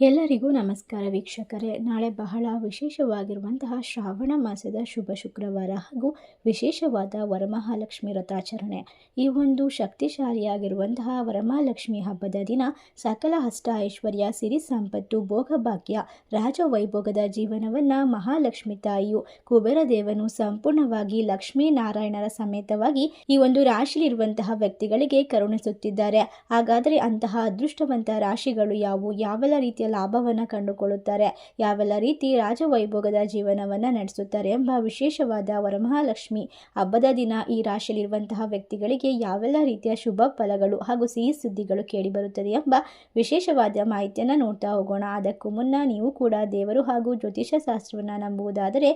ಎಲ್ಲರಿಗೂ ನಮಸ್ಕಾರ ವೀಕ್ಷಕರೇ. ನಾಳೆ ಬಹಳ ವಿಶೇಷವಾಗಿರುವಂತಹ ಶ್ರಾವಣ ಮಾಸದ ಶುಭ ಶುಕ್ರವಾರ ಹಾಗೂ ವಿಶೇಷವಾದ ವರಮಹಾಲಕ್ಷ್ಮಿ ವ್ರತಾಚರಣೆ ಈ ಒಂದು ಶಕ್ತಿಶಾಲಿಯಾಗಿರುವಂತಹ ವರಮಹಾಲಕ್ಷ್ಮಿ ಹಬ್ಬದ ದಿನ ಸಕಲ ಹಷ್ಟ ಐಶ್ವರ್ಯ ಸಿರಿ ಸಂಪತ್ತು, ಭೋಗಭಾಗ್ಯ, ರಾಜವೈಭೋಗದ ಜೀವನವನ್ನು ಮಹಾಲಕ್ಷ್ಮಿ ತಾಯಿಯು, ಕುಬೇರ ದೇವನು ಸಂಪೂರ್ಣವಾಗಿ ಲಕ್ಷ್ಮೀ ನಾರಾಯಣರ ಸಮೇತವಾಗಿ ಈ ಒಂದು ರಾಶಿಯಲ್ಲಿರುವಂತಹ ವ್ಯಕ್ತಿಗಳಿಗೆ ಕರುಣಿಸುತ್ತಿದ್ದಾರೆ. ಹಾಗಾದರೆ ಅಂತಹ ಅದೃಷ್ಟವಂತ ರಾಶಿಗಳು ಯಾವುವು? ಯಾವೆಲ್ಲ ರೀತಿಯ ಲಾಭವನ್ನು ಕಂಡುಕೊಳ್ಳುತ್ತಾರೆ. ಯಾವೆಲ್ಲ ರೀತಿ ರಾಜವೈಭೋಗದ ಜೀವನವನ್ನು ನಡೆಸುತ್ತಾರೆ ಎಂಬ ವಿಶೇಷವಾದ ವರಮಹಾಲಕ್ಷ್ಮಿ ಹಬ್ಬದ ದಿನ ಈ ರಾಶಿಯಲ್ಲಿರುವಂತಹ ವ್ಯಕ್ತಿಗಳಿಗೆ ಯಾವೆಲ್ಲ ರೀತಿಯ ಶುಭ ಫಲಗಳು ಹಾಗೂ ಸಿಹಿ ಸುದ್ದಿಗಳು ಕೇಳಿಬರುತ್ತದೆ ಎಂಬ ವಿಶೇಷವಾದ ಮಾಹಿತಿಯನ್ನು ನೋಡ್ತಾ ಹೋಗೋಣ. ಅದಕ್ಕೂ ಮುನ್ನ ನೀವು ಕೂಡ ದೇವರು ಹಾಗೂ ಜ್ಯೋತಿಷ ಶಾಸ್ತ್ರವನ್ನು ನಂಬುವುದಾದರೆ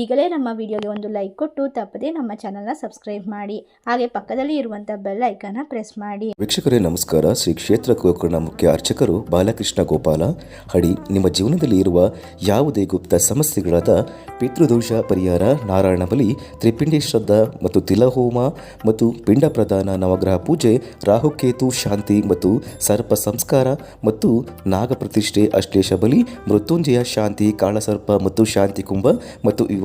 ಈಗಲೇ ನಮ್ಮ ವಿಡಿಯೋಗೆ ಒಂದು ಲೈಕ್ ಕೊಟ್ಟು ತಪ್ಪದೇ ನಮ್ಮ ಚಾನಲ್ನ ಸಬ್ಸ್ಕ್ರೈಬ್ ಮಾಡಿ. ಹಾಗೆ ಪಕ್ಕದಲ್ಲಿ ಇರುವಂತಹ ಬೆಲ್ ಐಕನ್ನ ಪ್ರೆಸ್ ಮಾಡಿ. ವೀಕ್ಷಕರೇ, ನಮಸ್ಕಾರ. ಶ್ರೀ ಕ್ಷೇತ್ರ ಗೋಕರ್ಣ ಮುಖ್ಯ ಅರ್ಚಕರು ಬಾಲಕೃಷ್ಣ ಗೋಪಾಲ. ಹಡಿ, ನಿಮ್ಮ ಜೀವನದಲ್ಲಿ ಇರುವ ಯಾವುದೇ ಗುಪ್ತ ಸಮಸ್ಯೆಗಳಾದ ಪಿತೃದೋಷ ಪರಿಹಾರ ನಾರಾಯಣ ಬಲಿ ತ್ರಿಪಿಂಡಿ ಶ್ರದ್ಧಾ ಮತ್ತು ತಿಲಹೋಮ ಮತ್ತು ಪಿಂಡ ಪ್ರದಾನ ನವಗ್ರಹ ಪೂಜೆ, ರಾಹುಕೇತು ಶಾಂತಿ ಮತ್ತು ಸರ್ಪ ಸಂಸ್ಕಾರ ಮತ್ತು ನಾಗಪ್ರತಿಷ್ಠೆ ಅಶ್ಲೇಷ ಬಲಿ, ಮೃತ್ಯುಂಜಯ ಶಾಂತಿ, ಕಾಳಸರ್ಪ ಮತ್ತು ಶಾಂತಿ ಕುಂಭ ಮತ್ತು ವಿವಾಹ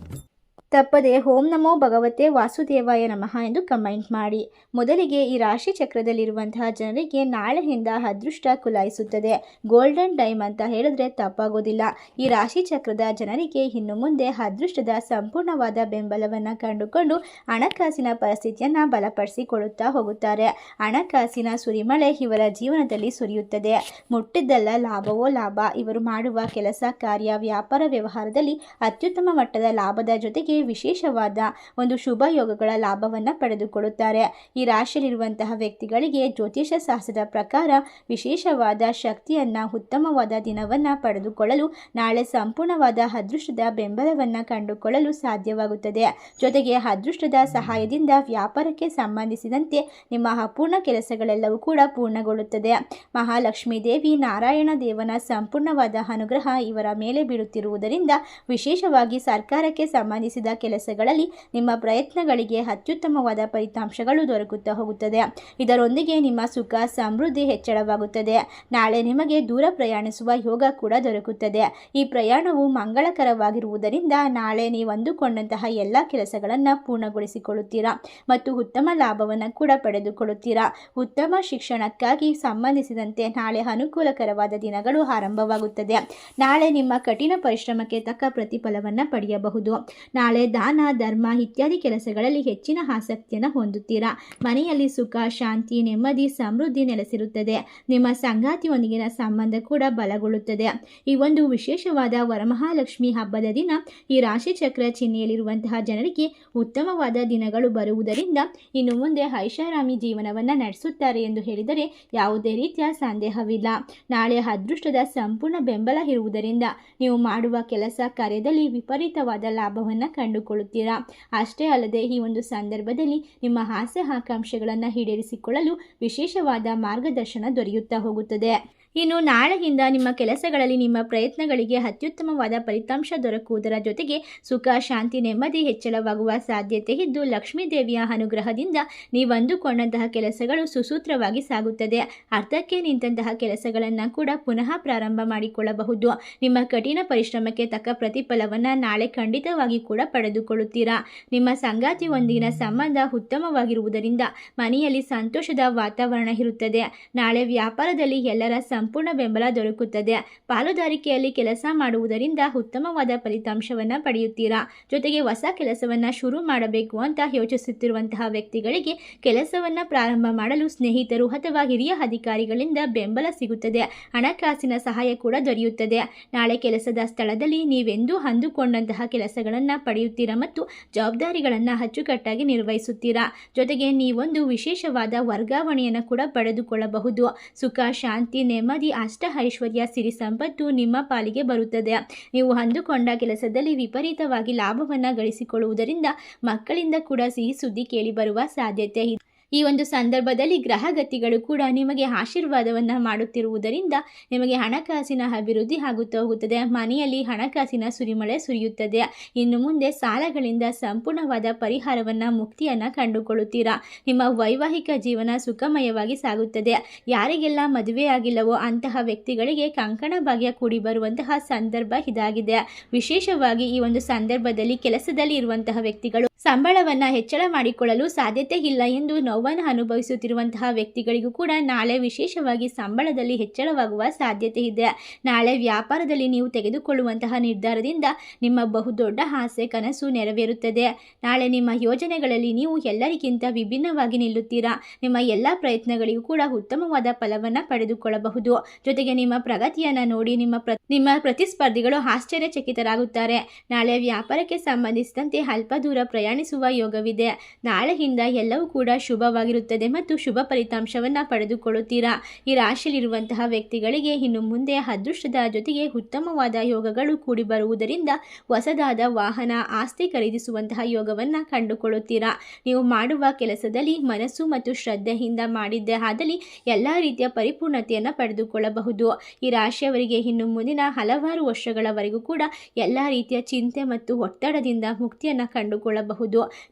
ತಪ್ಪದೆ ಓಂ ನಮೋ ಭಗವತೆ ವಾಸುದೇವಾಯ ನಮಃ ಎಂದು ಕಮೆಂಟ್ ಮಾಡಿ. ಮೊದಲಿಗೆ ಈ ರಾಶಿ ಚಕ್ರದಲ್ಲಿರುವಂತಹ ಜನರಿಗೆ ನಾಳೆಯಿಂದ ಅದೃಷ್ಟ ಕುಲಾಯಿಸುತ್ತದೆ. ಗೋಲ್ಡನ್ ಟೈಮ್ ಅಂತ ಹೇಳಿದ್ರೆ ತಪ್ಪಾಗೋದಿಲ್ಲ. ಈ ರಾಶಿ ಚಕ್ರದ ಜನರಿಗೆ ಇನ್ನು ಮುಂದೆ ಅದೃಷ್ಟದ ಸಂಪೂರ್ಣವಾದ ಬೆಂಬಲವನ್ನು ಕಂಡುಕೊಂಡು ಹಣಕಾಸಿನ ಪರಿಸ್ಥಿತಿಯನ್ನು ಬಲಪಡಿಸಿಕೊಳ್ಳುತ್ತಾ ಹೋಗುತ್ತಾರೆ. ಹಣಕಾಸಿನ ಸುರಿಮಳೆ ಇವರ ಜೀವನದಲ್ಲಿ ಸುರಿಯುತ್ತದೆ. ಮುಟ್ಟಿದ್ದಲ್ಲ ಲಾಭವೋ ಲಾಭ. ಇವರು ಮಾಡುವ ಕೆಲಸ, ಕಾರ್ಯ, ವ್ಯಾಪಾರ ವ್ಯವಹಾರದಲ್ಲಿ ಅತ್ಯುತ್ತಮ ಮಟ್ಟದ ಲಾಭದ ಜೊತೆಗೆ ವಿಶೇಷವಾದ ಒಂದು ಶುಭ ಯೋಗಗಳ ಲಾಭವನ್ನು ಪಡೆದುಕೊಳ್ಳುತ್ತಾರೆ. ಈ ರಾಶಿಯಲ್ಲಿರುವಂತಹ ವ್ಯಕ್ತಿಗಳಿಗೆ ಜ್ಯೋತಿಷ ಶಾಸ್ತ್ರದ ಪ್ರಕಾರ ವಿಶೇಷವಾದ ಶಕ್ತಿಯನ್ನು, ಉತ್ತಮವಾದ ದಿನವನ್ನು ಪಡೆದುಕೊಳ್ಳಲು, ನಾಳೆ ಸಂಪೂರ್ಣವಾದ ಅದೃಷ್ಟದ ಬೆಂಬಲವನ್ನು ಕಂಡುಕೊಳ್ಳಲು ಸಾಧ್ಯವಾಗುತ್ತದೆ. ಜೊತೆಗೆ ಅದೃಷ್ಟದ ಸಹಾಯದಿಂದ ವ್ಯಾಪಾರಕ್ಕೆ ಸಂಬಂಧಿಸಿದಂತೆ ನಿಮ್ಮ ಅಪೂರ್ಣ ಕೆಲಸಗಳೆಲ್ಲವೂ ಕೂಡ ಪೂರ್ಣಗೊಳ್ಳುತ್ತದೆ. ಮಹಾಲಕ್ಷ್ಮೀ ದೇವಿ, ನಾರಾಯಣ ದೇವನ ಸಂಪೂರ್ಣವಾದ ಅನುಗ್ರಹ ಇವರ ಮೇಲೆ ಬೀಳುತ್ತಿರುವುದರಿಂದ ವಿಶೇಷವಾಗಿ ಸರ್ಕಾರಕ್ಕೆ ಸಂಬಂಧಿಸಿದ ಕೆಲಸಗಳಲ್ಲಿ ನಿಮ್ಮ ಪ್ರಯತ್ನಗಳಿಗೆ ಅತ್ಯುತ್ತಮವಾದ ಫಲಿತಾಂಶಗಳು ದೊರಕುತ್ತಾ ಹೋಗುತ್ತದೆ. ಇದರೊಂದಿಗೆ ನಿಮ್ಮ ಸುಖ, ಸಮೃದ್ಧಿ ಹೆಚ್ಚಳವಾಗುತ್ತದೆ. ನಾಳೆ ನಿಮಗೆ ದೂರ ಪ್ರಯಾಣಿಸುವ ಯೋಗ ಕೂಡ ದೊರಕುತ್ತದೆ. ಈ ಪ್ರಯಾಣವು ಮಂಗಳಕರವಾಗಿರುವುದರಿಂದ ನಾಳೆ ನೀವು ಅಂದುಕೊಂಡಂತಹ ಎಲ್ಲ ಕೆಲಸಗಳನ್ನು ಪೂರ್ಣಗೊಳಿಸಿಕೊಳ್ಳುತ್ತೀರಾ ಮತ್ತು ಉತ್ತಮ ಲಾಭವನ್ನು ಕೂಡ ಪಡೆದುಕೊಳ್ಳುತ್ತೀರಾ. ಉತ್ತಮ ಶಿಕ್ಷಣಕ್ಕಾಗಿ ಸಂಬಂಧಿಸಿದಂತೆ ನಾಳೆ ಅನುಕೂಲಕರವಾದ ದಿನಗಳು ಆರಂಭವಾಗುತ್ತದೆ. ನಾಳೆ ನಿಮ್ಮ ಕಠಿಣ ಪರಿಶ್ರಮಕ್ಕೆ ತಕ್ಕ ಪ್ರತಿಫಲವನ್ನು ಪಡೆಯಬಹುದು. ನಾಳೆ ದಾನ, ಧರ್ಮ ಇತ್ಯಾದಿ ಕೆಲಸಗಳಲ್ಲಿ ಹೆಚ್ಚಿನ ಆಸಕ್ತಿಯನ್ನು ಹೊಂದುತ್ತೀರಾ? ಮನೆಯಲ್ಲಿ ಸುಖ, ಶಾಂತಿ, ನೆಮ್ಮದಿ, ಸಮೃದ್ಧಿ ನೆಲೆಸಿರುತ್ತದೆ. ನಿಮ್ಮ ಸಂಗಾತಿಯೊಂದಿಗಿನ ಸಂಬಂಧ ಕೂಡ ಬಲಗೊಳ್ಳುತ್ತದೆ. ಈ ಒಂದು ವಿಶೇಷವಾದ ವರಮಹಾಲಕ್ಷ್ಮಿ ಹಬ್ಬದ ದಿನ ಈ ರಾಶಿಚಕ್ರ ಚಿಹ್ನೆಯಲ್ಲಿರುವಂತಹ ಜನರಿಗೆ ಉತ್ತಮವಾದ ದಿನಗಳು ಬರುವುದರಿಂದ ಇನ್ನು ಮುಂದೆ ಐಷಾರಾಮಿ ಜೀವನವನ್ನು ನಡೆಸುತ್ತಾರೆ ಎಂದು ಹೇಳಿದರೆ ಯಾವುದೇ ರೀತಿಯ ಸಂದೇಹವಿಲ್ಲ. ನಾಳೆ ಅದೃಷ್ಟದ ಸಂಪೂರ್ಣ ಬೆಂಬಲ ಇರುವುದರಿಂದ ನೀವು ಮಾಡುವ ಕೆಲಸ ಕಾರ್ಯದಲ್ಲಿ ವಿಪರೀತವಾದ ಲಾಭವನ್ನು ಕಂಡುಕೊಳ್ಳುತ್ತೀರಾ? ಅಷ್ಟೇ ಅಲ್ಲದೆ ಈ ಒಂದು ಸಂದರ್ಭದಲ್ಲಿ ನಿಮ್ಮ ಆಸೆ ಆಕಾಂಕ್ಷೆಗಳನ್ನು ಈಡೇರಿಸಿಕೊಳ್ಳಲು ವಿಶೇಷವಾದ ಮಾರ್ಗದರ್ಶನ ದೊರೆಯುತ್ತಾ ಹೋಗುತ್ತದೆ. ಇನ್ನು ನಾಳೆಯಿಂದ ನಿಮ್ಮ ಕೆಲಸಗಳಲ್ಲಿ ನಿಮ್ಮ ಪ್ರಯತ್ನಗಳಿಗೆ ಅತ್ಯುತ್ತಮವಾದ ಫಲಿತಾಂಶ ದೊರಕುವುದರ ಜೊತೆಗೆ ಸುಖ, ಶಾಂತಿ, ನೆಮ್ಮದಿ ಹೆಚ್ಚಳವಾಗುವ ಸಾಧ್ಯತೆ ಇದ್ದು ಲಕ್ಷ್ಮೀ ದೇವಿಯ ಅನುಗ್ರಹದಿಂದ ನೀವು ಅಂದುಕೊಂಡಂತಹ ಕೆಲಸಗಳು ಸುಸೂತ್ರವಾಗಿ ಸಾಗುತ್ತದೆ. ಅರ್ಧಕ್ಕೆ ನಿಂತಹ ಕೆಲಸಗಳನ್ನು ಕೂಡ ಪುನಃ ಪ್ರಾರಂಭ ಮಾಡಿಕೊಳ್ಳಬಹುದು. ನಿಮ್ಮ ಕಠಿಣ ಪರಿಶ್ರಮಕ್ಕೆ ತಕ್ಕ ಪ್ರತಿಫಲವನ್ನು ನಾಳೆ ಖಂಡಿತವಾಗಿ ಕೂಡ ಪಡೆದುಕೊಳ್ಳುತ್ತೀರಾ? ನಿಮ್ಮ ಸಂಗಾತಿಯೊಂದಿಗಿನ ಸಂಬಂಧ ಉತ್ತಮವಾಗಿರುವುದರಿಂದ ಮನೆಯಲ್ಲಿ ಸಂತೋಷದ ವಾತಾವರಣ ಇರುತ್ತದೆ. ನಾಳೆ ವ್ಯಾಪಾರದಲ್ಲಿ ಎಲ್ಲರ ಸಂಪೂರ್ಣ ಬೆಂಬಲ ದೊರಕುತ್ತದೆ. ಪಾಲುದಾರಿಕೆಯಲ್ಲಿ ಕೆಲಸ ಮಾಡುವುದರಿಂದ ಉತ್ತಮವಾದ ಫಲಿತಾಂಶವನ್ನು ಪಡೆಯುತ್ತೀರಾ? ಜೊತೆಗೆ ಹೊಸ ಕೆಲಸವನ್ನು ಶುರು ಮಾಡಬೇಕು ಅಂತ ಯೋಚಿಸುತ್ತಿರುವಂತಹ ವ್ಯಕ್ತಿಗಳಿಗೆ ಕೆಲಸವನ್ನು ಪ್ರಾರಂಭ ಮಾಡಲು ಸ್ನೇಹಿತರು ಅಥವಾ ಹಿರಿಯ ಅಧಿಕಾರಿಗಳಿಂದ ಬೆಂಬಲ ಸಿಗುತ್ತದೆ. ಹಣಕಾಸಿನ ಸಹಾಯ ಕೂಡ ದೊರೆಯುತ್ತದೆ. ನಾಳೆ ಕೆಲಸದ ಸ್ಥಳದಲ್ಲಿ ನೀವೆಂದೂ ಅಂದುಕೊಂಡಂತಹ ಕೆಲಸಗಳನ್ನು ಪಡೆಯುತ್ತೀರಾ ಮತ್ತು ಜವಾಬ್ದಾರಿಗಳನ್ನು ಅಚ್ಚುಕಟ್ಟಾಗಿ ನಿರ್ವಹಿಸುತ್ತೀರಾ? ಜೊತೆಗೆ ನೀವೊಂದು ವಿಶೇಷವಾದ ವರ್ಗಾವಣೆಯನ್ನು ಕೂಡ ಪಡೆದುಕೊಳ್ಳಬಹುದು. ಸುಖ, ಶಾಂತಿ, ನೆಮ್ಮದಿ ನೆಮ್ಮದಿ ಅಷ್ಟ ಐಶ್ವರ್ಯ ಸಿರಿ ಸಂಪತ್ತು ನಿಮ್ಮ ಪಾಲಿಗೆ ಬರುತ್ತದೆ. ನೀವು ಅಂದುಕೊಂಡ ಕೆಲಸದಲ್ಲಿ ವಿಪರೀತವಾಗಿ ಲಾಭವನ್ನು ಗಳಿಸಿಕೊಳ್ಳುವುದರಿಂದ ಮಕ್ಕಳಿಂದ ಕೂಡ ಸಿಹಿ ಸುದ್ದಿ ಕೇಳಿಬರುವ ಸಾಧ್ಯತೆ ಇದೆ. ಈ ಒಂದು ಸಂದರ್ಭದಲ್ಲಿ ಗ್ರಹಗತಿಗಳು ಕೂಡ ನಿಮಗೆ ಆಶೀರ್ವಾದವನ್ನು ಮಾಡುತ್ತಿರುವುದರಿಂದ ನಿಮಗೆ ಹಣಕಾಸಿನ ಅಭಿವೃದ್ಧಿ ಆಗುತ್ತಾ ಹೋಗುತ್ತದೆ ಮನೆಯಲ್ಲಿ ಹಣಕಾಸಿನ ಸುರಿಮಳೆ ಸುರಿಯುತ್ತದೆ. ಇನ್ನು ಮುಂದೆ ಸಾಲಗಳಿಂದ ಸಂಪೂರ್ಣವಾದ ಪರಿಹಾರವನ್ನು, ಮುಕ್ತಿಯನ್ನು ಕಂಡುಕೊಳ್ಳುತ್ತೀರಾ? ನಿಮ್ಮ ವೈವಾಹಿಕ ಜೀವನ ಸುಖಮಯವಾಗಿ ಸಾಗುತ್ತದೆ. ಯಾರಿಗೆಲ್ಲ ಮದುವೆಯಾಗಿಲ್ಲವೋ ಅಂತಹ ವ್ಯಕ್ತಿಗಳಿಗೆ ಕಂಕಣ ಭಾಗ್ಯ ಕೂಡಿ ಬರುವಂತಹ ಸಂದರ್ಭ ಇದಾಗಿದೆ. ವಿಶೇಷವಾಗಿ ಈ ಒಂದು ಸಂದರ್ಭದಲ್ಲಿ ಕೆಲಸದಲ್ಲಿ ಇರುವಂತಹ ವ್ಯಕ್ತಿಗಳು ಸಂಬಳವನ್ನು ಹೆಚ್ಚಳ ಮಾಡಿಕೊಳ್ಳಲು ಸಾಧ್ಯತೆ ಇಲ್ಲ ಎಂದು ನೋವನ್ನು ಅನುಭವಿಸುತ್ತಿರುವಂತಹ ವ್ಯಕ್ತಿಗಳಿಗೂ ಕೂಡ ನಾಳೆ ವಿಶೇಷವಾಗಿ ಸಂಬಳದಲ್ಲಿ ಹೆಚ್ಚಳವಾಗುವ ಸಾಧ್ಯತೆ ಇದೆ. ನಾಳೆ ವ್ಯಾಪಾರದಲ್ಲಿ ನೀವು ತೆಗೆದುಕೊಳ್ಳುವಂತಹ ನಿರ್ಧಾರದಿಂದ ನಿಮ್ಮ ಬಹುದೊಡ್ಡ ಆಸೆ, ಕನಸು ನೆರವೇರುತ್ತದೆ. ನಾಳೆ ನಿಮ್ಮ ಯೋಜನೆಗಳಲ್ಲಿ ನೀವು ಎಲ್ಲರಿಗಿಂತ ವಿಭಿನ್ನವಾಗಿ ನಿಲ್ಲುತ್ತೀರಾ? ನಿಮ್ಮ ಎಲ್ಲ ಪ್ರಯತ್ನಗಳಿಗೂ ಕೂಡ ಉತ್ತಮವಾದ ಫಲವನ್ನು ಪಡೆದುಕೊಳ್ಳಬಹುದು. ಜೊತೆಗೆ ನಿಮ್ಮ ಪ್ರಗತಿಯನ್ನು ನೋಡಿ ನಿಮ್ಮ ಪ್ರ, ನಿಮ್ಮ ಪ್ರತಿಸ್ಪರ್ಧಿಗಳು ಆಶ್ಚರ್ಯಚಕಿತರಾಗುತ್ತಾರೆ. ನಾಳೆ ವ್ಯಾಪಾರಕ್ಕೆ ಸಂಬಂಧಿಸಿದಂತೆ ಅಲ್ಪ ದೂರ ಪ್ರಯಾಣಿಸುವ ಯೋಗವಿದೆ. ನಾಳೆಯಿಂದ ಎಲ್ಲವೂ ಕೂಡ ಶುಭವಾಗಿರುತ್ತದೆ ಮತ್ತು ಶುಭ ಫಲಿತಾಂಶವನ್ನು ಪಡೆದುಕೊಳ್ಳುತ್ತೀರಾ? ಈ ರಾಶಿಯಲ್ಲಿರುವಂತಹ ವ್ಯಕ್ತಿಗಳಿಗೆ ಇನ್ನು ಮುಂದೆ ಅದೃಷ್ಟದ ಜೊತೆಗೆ ಉತ್ತಮವಾದ ಯೋಗಗಳು ಕೂಡಿ ಬರುವುದರಿಂದ ಹೊಸದಾದ ವಾಹನ, ಆಸ್ತಿ ಖರೀದಿಸುವಂತಹ ಯೋಗವನ್ನು ಕಂಡುಕೊಳ್ಳುತ್ತೀರಾ? ನೀವು ಮಾಡುವ ಕೆಲಸದಲ್ಲಿ ಮನಸ್ಸು ಮತ್ತು ಶ್ರದ್ಧೆಯಿಂದ ಮಾಡಿದ್ದೇ ಆದಲ್ಲಿ ಎಲ್ಲ ರೀತಿಯ ಪರಿಪೂರ್ಣತೆಯನ್ನು ಪಡೆದುಕೊಳ್ಳಬಹುದು. ಈ ರಾಶಿಯವರಿಗೆ ಇನ್ನು ಮುಂದಿನ ಹಲವಾರು ವರ್ಷಗಳವರೆಗೂ ಕೂಡ ಎಲ್ಲ ರೀತಿಯ ಚಿಂತೆ ಮತ್ತು ಒತ್ತಡದಿಂದ ಮುಕ್ತಿಯನ್ನು ಕಂಡುಕೊಳ್ಳಬಹುದು.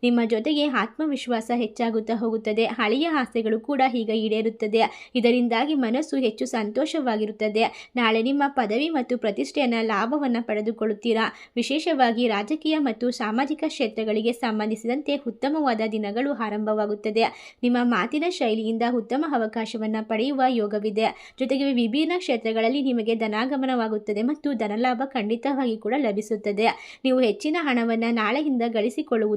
ನಿಮ್ಮ ಜೊತೆಗೆ ಆತ್ಮವಿಶ್ವಾಸ ಹೆಚ್ಚಾಗುತ್ತಾ ಹೋಗುತ್ತದೆ. ಹಳೆಯ ಆಸೆಗಳು ಕೂಡ ಈಗ ಈಡೇರುತ್ತದೆ. ಇದರಿಂದಾಗಿ ಮನಸ್ಸು ಹೆಚ್ಚು ಸಂತೋಷವಾಗಿರುತ್ತದೆ. ನಾಳೆ ನಿಮ್ಮ ಪದವಿ ಮತ್ತು ಪ್ರತಿಷ್ಠೆಯನ್ನ ಲಾಭವನ್ನು ಪಡೆದುಕೊಳ್ಳುತ್ತೀರಾ? ವಿಶೇಷವಾಗಿ ರಾಜಕೀಯ ಮತ್ತು ಸಾಮಾಜಿಕ ಕ್ಷೇತ್ರಗಳಿಗೆ ಸಂಬಂಧಿಸಿದಂತೆ ಉತ್ತಮವಾದ ದಿನಗಳು ಆರಂಭವಾಗುತ್ತದೆ. ನಿಮ್ಮ ಮಾತಿನ ಶೈಲಿಯಿಂದ ಉತ್ತಮ ಅವಕಾಶವನ್ನು ಪಡೆಯುವ ಯೋಗವಿದೆ. ಜೊತೆಗೆ ವಿಭಿನ್ನ ಕ್ಷೇತ್ರಗಳಲ್ಲಿ ನಿಮಗೆ ಧನಾಗಮನವಾಗುತ್ತದೆ ಮತ್ತು ಧನಲಾಭ ಖಂಡಿತವಾಗಿ ಕೂಡ ಲಭಿಸುತ್ತದೆ. ನೀವು ಹೆಚ್ಚಿನ ಹಣವನ್ನು ನಾಳೆಯಿಂದ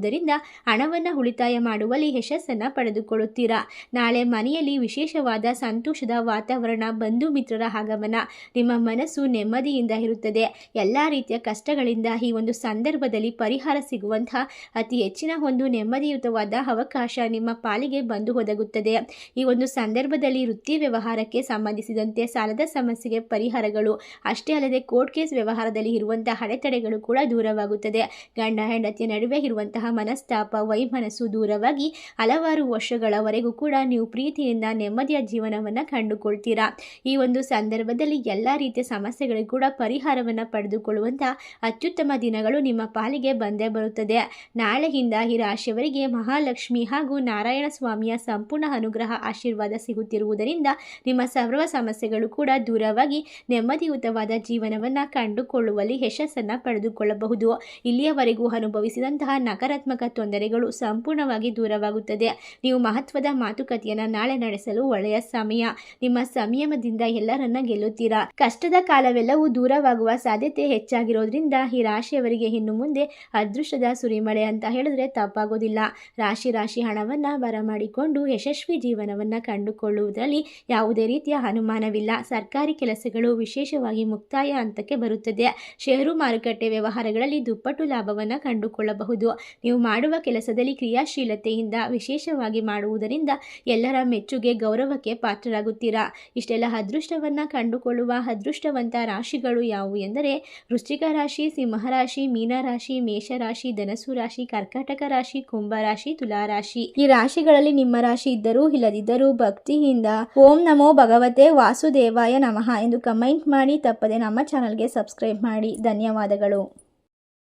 ಗಳಿಸಿಕೊಳ್ಳುವುದರಿಂದ ಹಣವನ್ನು ಉಳಿತಾಯ ಮಾಡುವಲ್ಲಿ ಯಶಸ್ಸನ್ನು ಪಡೆದುಕೊಳ್ಳುತ್ತೀರಾ? ನಾಳೆ ಮನೆಯಲ್ಲಿ ವಿಶೇಷವಾದ ಸಂತೋಷದ ವಾತಾವರಣ, ಬಂಧು ಮಿತ್ರರ ಆಗಮನ, ನಿಮ್ಮ ಮನಸ್ಸು ನೆಮ್ಮದಿಯಿಂದ ಇರುತ್ತದೆ. ಎಲ್ಲ ರೀತಿಯ ಕಷ್ಟಗಳಿಂದ ಈ ಒಂದು ಸಂದರ್ಭದಲ್ಲಿ ಪರಿಹಾರ ಸಿಗುವಂತಹ ಅತಿ ಹೆಚ್ಚಿನ ಒಂದು ನೆಮ್ಮದಿಯುತವಾದ ಅವಕಾಶ ನಿಮ್ಮ ಪಾಲಿಗೆ ಬಂದು ಒದಗುತ್ತದೆ. ಈ ಒಂದು ಸಂದರ್ಭದಲ್ಲಿ ವೃತ್ತಿ ವ್ಯವಹಾರಕ್ಕೆ ಸಂಬಂಧಿಸಿದಂತೆ ಸಾಲದ ಸಮಸ್ಯೆಗೆ ಪರಿಹಾರಗಳು, ಅಷ್ಟೇ ಅಲ್ಲದೆ ಕೋರ್ಟ್ ಕೇಸ್ ವ್ಯವಹಾರದಲ್ಲಿ ಇರುವಂತಹ ಅಡೆತಡೆಗಳು ಕೂಡ ದೂರವಾಗುತ್ತದೆ. ಗಂಡ, ಹೆಂಡತಿಯ ನಡುವೆ ಇರುವಂತಹ ಮನಸ್ತಾಪ, ವೈಮನಸ್ಸು ದೂರವಾಗಿ ಹಲವಾರು ವರ್ಷಗಳವರೆಗೂ ಕೂಡ ನೀವು ಪ್ರೀತಿಯಿಂದ ನೆಮ್ಮದಿಯ ಜೀವನವನ್ನು ಕಂಡುಕೊಳ್ತೀರಾ? ಈ ಒಂದು ಸಂದರ್ಭದಲ್ಲಿ ಎಲ್ಲ ರೀತಿಯ ಸಮಸ್ಯೆಗಳಿಗೂ ಕೂಡ ಪರಿಹಾರವನ್ನು ಪಡೆದುಕೊಳ್ಳುವಂಥ ಅತ್ಯುತ್ತಮ ದಿನಗಳು ನಿಮ್ಮ ಪಾಲಿಗೆ ಬಂದೇ ಬರುತ್ತದೆ. ನಾಳೆಯಿಂದ ಈ ರಾಶಿಯವರಿಗೆ ಮಹಾಲಕ್ಷ್ಮಿ ಹಾಗೂ ನಾರಾಯಣ ಸ್ವಾಮಿಯ ಸಂಪೂರ್ಣ ಅನುಗ್ರಹ, ಆಶೀರ್ವಾದ ಸಿಗುತ್ತಿರುವುದರಿಂದ ನಿಮ್ಮ ಸರ್ವ ಸಮಸ್ಯೆಗಳು ಕೂಡ ದೂರವಾಗಿ ನೆಮ್ಮದಿಯುತವಾದ ಜೀವನವನ್ನು ಕಂಡುಕೊಳ್ಳುವಲ್ಲಿ ಯಶಸ್ಸನ್ನು ಪಡೆದುಕೊಳ್ಳಬಹುದು. ಇಲ್ಲಿಯವರೆಗೂ ಅನುಭವಿಸಿದಂತಹ ನಕಾರಾತ್ಮಕ ತೊಂದರೆಗಳು ಸಂಪೂರ್ಣವಾಗಿ ದೂರವಾಗುತ್ತದೆ. ನೀವು ಮಹತ್ವದ ಮಾತುಕತೆಯನ್ನು ನಾಳೆ ನಡೆಸಲು ಒಳ್ಳೆಯ ಸಮಯ. ನಿಮ್ಮ ಸಂಯಮದಿಂದ ಎಲ್ಲರನ್ನ ಗೆಲ್ಲುತ್ತೀರಾ? ಕಷ್ಟದ ಕಾಲವೆಲ್ಲವೂ ದೂರವಾಗುವ ಸಾಧ್ಯತೆ ಹೆಚ್ಚಾಗಿರೋದ್ರಿಂದ ಈ ರಾಶಿಯವರಿಗೆ ಇನ್ನು ಮುಂದೆ ಅದೃಷ್ಟದ ಸುರಿಮಳೆ ಅಂತ ಹೇಳಿದ್ರೆ ತಪ್ಪಾಗೋದಿಲ್ಲ. ರಾಶಿ ರಾಶಿ ಹಣವನ್ನ ಬರಮಾಡಿಕೊಂಡು ಯಶಸ್ವಿ ಜೀವನವನ್ನ ಕಂಡುಕೊಳ್ಳುವುದರಲ್ಲಿ ಯಾವುದೇ ರೀತಿಯ ಅನುಮಾನವಿಲ್ಲ. ಸರ್ಕಾರಿ ಕೆಲಸಗಳು ವಿಶೇಷವಾಗಿ ಮುಕ್ತಾಯ ಹಂತಕ್ಕೆ ಬರುತ್ತದೆ. ಷೇರು ಮಾರುಕಟ್ಟೆ ವ್ಯವಹಾರಗಳಲ್ಲಿ ದುಪ್ಪಟ್ಟು ಲಾಭವನ್ನ ಕಂಡುಕೊಳ್ಳಬಹುದು. ನೀವು ಮಾಡುವ ಕೆಲಸದಲ್ಲಿ ಕ್ರಿಯಾಶೀಲತೆಯಿಂದ ವಿಶೇಷವಾಗಿ ಮಾಡುವುದರಿಂದ ಎಲ್ಲರ ಮೆಚ್ಚುಗೆ, ಗೌರವಕ್ಕೆ ಪಾತ್ರರಾಗುತ್ತೀರಾ? ಇಷ್ಟೆಲ್ಲ ಅದೃಷ್ಟವನ್ನು ಕಂಡುಕೊಳ್ಳುವ ಅದೃಷ್ಟವಂತ ರಾಶಿಗಳು ಯಾವುವು ಎಂದರೆ ವೃಶ್ಚಿಕ ರಾಶಿ ಸಿಂಹರಾಶಿ ಮೀನರಾಶಿ ಮೇಷರಾಶಿ ಧನಸು ರಾಶಿ ಕರ್ಕಾಟಕ ರಾಶಿ ಕುಂಭರಾಶಿ ತುಲಾರಾಶಿ ಈ ರಾಶಿಗಳಲ್ಲಿ ನಿಮ್ಮ ರಾಶಿ ಇದ್ದರೂ ಇಲ್ಲದಿದ್ದರೂ ಭಕ್ತಿಯಿಂದ ಓಂ ನಮೋ ಭಗವತೆ ವಾಸುದೇವಾಯ ನಮಃ ಎಂದು ಕಮೆಂಟ್ ಮಾಡಿ, ತಪ್ಪದೆ ನಮ್ಮ ಚಾನಲ್ಗೆ ಸಬ್ಸ್ಕ್ರೈಬ್ ಮಾಡಿ. ಧನ್ಯವಾದಗಳು.